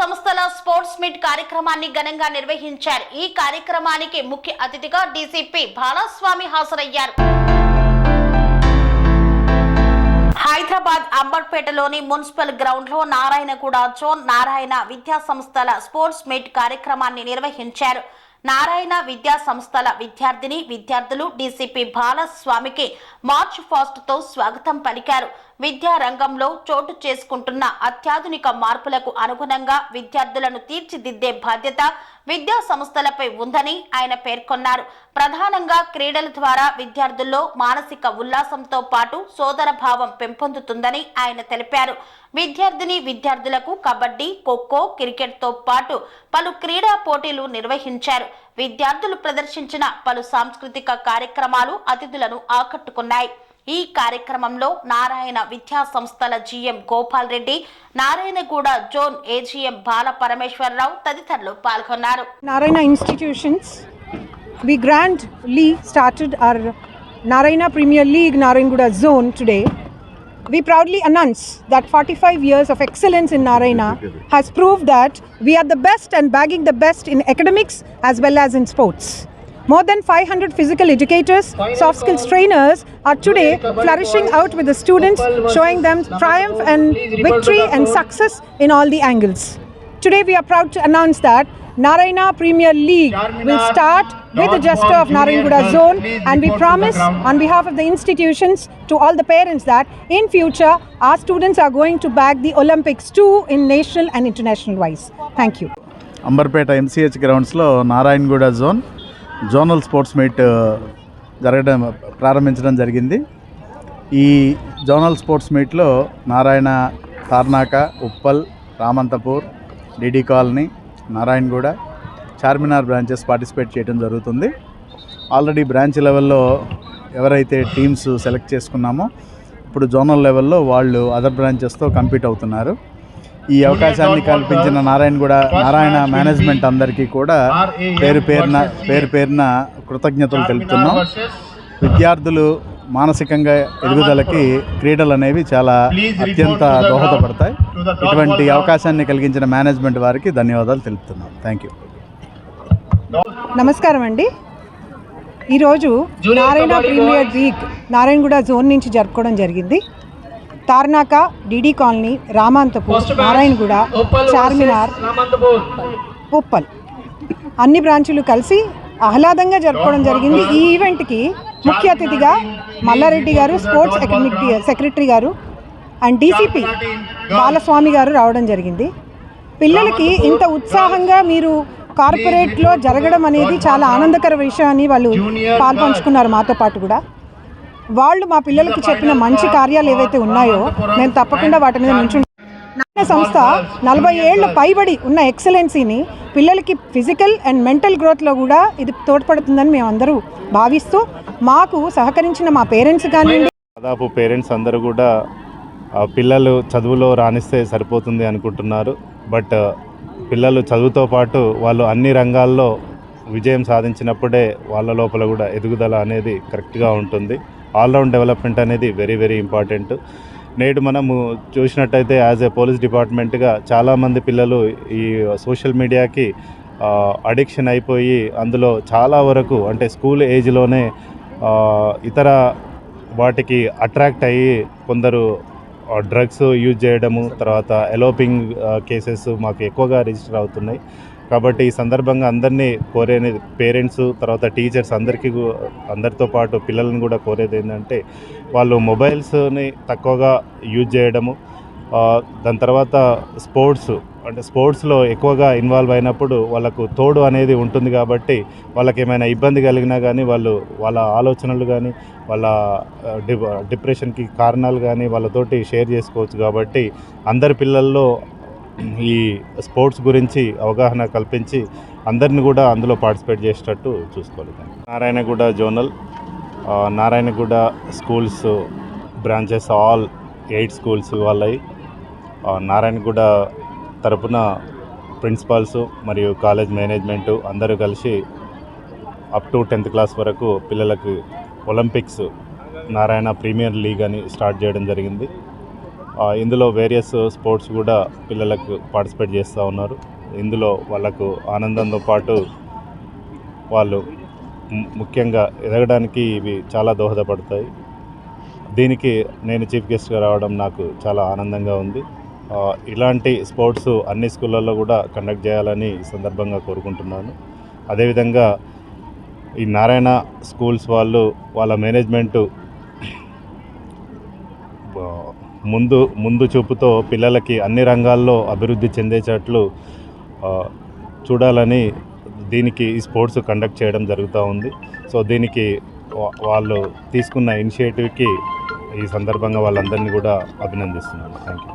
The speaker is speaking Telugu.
సంస్థల స్పోర్ట్స్ మీట్ కార్యక్రమాన్ని ఘనంగా నిర్వహించారు. ఈ కార్యక్రమానికి ముఖ్య అతిథిగా డీసీపీ బాలస్వామి హాజరయ్యారు. హైదరాబాద్ అంబర్పేటలోని మున్సిపల్ గ్రౌండ్లో నారాయణగూడ జోన్ నారాయణ విద్యా సంస్థల స్పోర్ట్స్ మీట్ కార్యక్రమాన్ని నిర్వహించారు. నారాయణ విద్యా సంస్థల విద్యార్థిని విద్యార్థులు డీసీపీ బాలస్వామికి మార్చ్ ఫాస్ట్తో స్వాగతం పలికారు. విద్యా రంగంలో చోటు చేసుకుంటున్న అత్యాధునిక మార్పులకు అనుగుణంగా విద్యార్థులను తీర్చిదిద్దే బాధ్యత విద్యా సంస్థలపై ఉందని ఆయన పేర్కొన్నారు. ప్రధానంగా క్రీడల ద్వారా విద్యార్థుల్లో మానసిక ఉల్లాసంతో పాటు సోదర భావం పెంపొందుతుందని ఆయన తెలిపారు. విద్యార్థిని విద్యార్థులకు కబడ్డీ ఖోఖో క్రికెట్తో పాటు పలు క్రీడా పోటీలు నిర్వహించారు. విద్యార్థులు ప్రదర్శించిన పలు సాంస్కృతిక కార్యక్రమాలు అతిథులను ఆకట్టుకున్నాయి. ఈ కార్యక్రమంలో నారాయణ విద్యా సంస్థల GM Gopal Reddy Narayanaguda zone AGM Bala Parameswararao తదితరులు పాల్గొన్నారు Narayana institutions, we grandly started our Narayana Premier League Narayanguda zone today. We proudly announce that 45 years of excellence in Narayana has proved that we are the best and bagging the best in academics as well as in sports. More than 500 physical educators, soft skills trainers are today flourishing out with the students, showing them triumph and victory and success in all the angles. Today we are proud to announce that Narayana Premier League will start with the gesture of Narayanguda zone and we promise on behalf of the institutions to all the parents that in future our students are going to bag the Olympics too in national and international wise. Thank you. Amberpet MCH గ్రౌండ్స్లో Narayanaguda zone zonal sports meet జరగడం ప్రారంభించడం జరిగింది. ఈ జోనల్ స్పోర్ట్స్ మీట్లో Narayana Tarnaka Uppal Ramanthapur DD colony Narayanaguda Charminar branches participate చేయడం జరుగుతుంది. ఆల్రెడీ బ్రాంచ్ లెవెల్లో ఎవరైతే టీమ్స్ సెలెక్ట్ చేసుకున్నామో ఇప్పుడు జోనల్ లెవెల్లో వాళ్ళు అదర్ బ్రాంచెస్తో కంపీట్ అవుతున్నారు. ఈ అవకాశాన్ని కల్పించిన నారాయణగూడ నారాయణ మేనేజ్మెంట్ అందరికీ కూడా పేరు పేరున పేరు పేరున కృతజ్ఞతలు తెలుపుతున్నాం. విద్యార్థులు మానసికంగా ఎదుగుదలకి క్రీడలు అనేవి చాలా అత్యంత దోహదపడతాయి. ఇటువంటి అవకాశాన్ని కలిగించిన మేనేజ్మెంట్ వారికి ధన్యవాదాలు తెలుపుతున్నాం. థ్యాంక్ యూ నమస్కారం అండి. ఈరోజు Narayana premier league Narayanaguda zone నుంచి జరుపుకోవడం జరిగింది. Tarnaka DD colony Ramanthapur Narayanaguda Charminar Uppal. అన్ని బ్రాంచులు కలిసి ఆహ్లాదంగా జరుపుకోవడం జరిగింది. ఈ ఈవెంట్కి ముఖ్య అతిథిగా మల్లారెడ్డి గారు స్పోర్ట్స్ అకాడమిక్ సెక్రటరీ గారు అండ్ డీసీపీ బాలస్వామి గారు రావడం జరిగింది. పిల్లలకి ఇంత ఉత్సాహంగా మీరు కార్పొరేట్లో జరగడం అనేది చాలా ఆనందకర విషయం అని వాళ్ళు పాల్పంచుకున్నారు మాతో పాటు కూడా. వాళ్ళు మా పిల్లలకి చెప్పిన మంచి కార్యాలు ఏవైతే ఉన్నాయో మేము తప్పకుండా వాటి మీద నుంచి సంస్థ నలభై ఏళ్ళ పైబడి ఉన్న ఎక్సలెన్సీని పిల్లలకి ఫిజికల్ అండ్ మెంటల్ గ్రోత్లో కూడా ఇది తోడ్పడుతుందని మేమందరూ భావిస్తూ మాకు సహకరించిన మా పేరెంట్స్ కానివ్వండి. దాదాపు పేరెంట్స్ అందరూ కూడా పిల్లలు చదువులో రాణిస్తే సరిపోతుంది అనుకుంటున్నారు. బట్ పిల్లలు చదువుతో పాటు వాళ్ళు అన్ని రంగాల్లో విజయం సాధించినప్పుడే వాళ్ళ లోపల కూడా ఎదుగుదల అనేది కరెక్ట్గా ఉంటుంది. ఆల్రౌండ్ డెవలప్మెంట్ అనేది వెరీ వెరీ ఇంపార్టెంట్. నేడు మనము చూసినట్టయితే యాజ్ ఏ పోలీస్ డిపార్ట్మెంట్గా చాలామంది పిల్లలు ఈ సోషల్ మీడియాకి అడిక్షన్ అయిపోయి అందులో చాలా వరకు అంటే స్కూల్ ఏజ్లోనే ఇతర వాటికి అట్రాక్ట్ అయ్యి కొందరు డ్రగ్స్ యూజ్ చేయడము తర్వాత ఎలోపింగ్ కేసెస్ మాకు ఎక్కువగా రిజిస్టర్ అవుతున్నాయి. కాబట్టి ఈ సందర్భంగా అందరినీ కోరేది పేరెంట్స్ తర్వాత టీచర్స్ అందరికీ అందరితో పాటు పిల్లలను కూడా కోరేది ఏంటంటే వాళ్ళు మొబైల్స్ని తక్కువగా యూజ్ చేయడము. దాని తర్వాత స్పోర్ట్స్ అంటే స్పోర్ట్స్లో ఎక్కువగా ఇన్వాల్వ్ అయినప్పుడు వాళ్ళకు తోడు అనేది ఉంటుంది కాబట్టి వాళ్ళకి ఏమైనా ఇబ్బంది కలిగినా కానీ వాళ్ళు వాళ్ళ ఆలోచనలు కానీ వాళ్ళ డిప్రెషన్కి కారణాలు కానీ వాళ్ళతోటి షేర్ చేసుకోవచ్చు కాబట్టి అందరి పిల్లల్లో ఈ స్పోర్ట్స్ గురించి అవగాహన కల్పించి అందరిని కూడా అందులో పార్టిసిపేట్ చేసేటట్టు చూసుకోవాలి. Narayanaguda zonal Narayanaguda schools branches all eight schools వాళ్ళవి నారాయణగూడ తరపున ప్రిన్సిపాల్స్ మరియు కాలేజ్ మేనేజ్మెంటు అందరూ కలిసి అప్ టు టెన్త్ క్లాస్ వరకు పిల్లలకు ఒలింపిక్స్ నారాయణ ప్రీమియర్ లీగ్ అని స్టార్ట్ చేయడం జరిగింది. ఇందులో వేరియస్ స్పోర్ట్స్ కూడా పిల్లలకు పార్టిసిపేట్ చేస్తూ ఉన్నారు. ఇందులో వాళ్ళకు ఆనందంతో పాటు వాళ్ళు ముఖ్యంగా ఎదగడానికి ఇవి చాలా దోహదపడతాయి. దీనికి నేను చీఫ్ గెస్ట్గా రావడం నాకు చాలా ఆనందంగా ఉంది. ఇలాంటి స్పోర్ట్స్ అన్ని స్కూళ్ళల్లో కూడా కండక్ట్ చేయాలని సందర్భంగా కోరుకుంటున్నాను. అదేవిధంగా ఈ నారాయణ స్కూల్స్ వాళ్ళు వాళ్ళ మేనేజ్మెంటు ముందు ముందు చూపుతో పిల్లలకి అన్ని రంగాల్లో అభివృద్ధి చెందేటట్లు చూడాలని దీనికి ఈ స్పోర్ట్స్ కండక్ట్ చేయడం జరుగుతూ ఉంది. సో దీనికి వాళ్ళు తీసుకున్న ఇనిషియేటివ్కి ఈ సందర్భంగా వాళ్ళందరినీ కూడా అభినందిస్తున్నాను. Thank you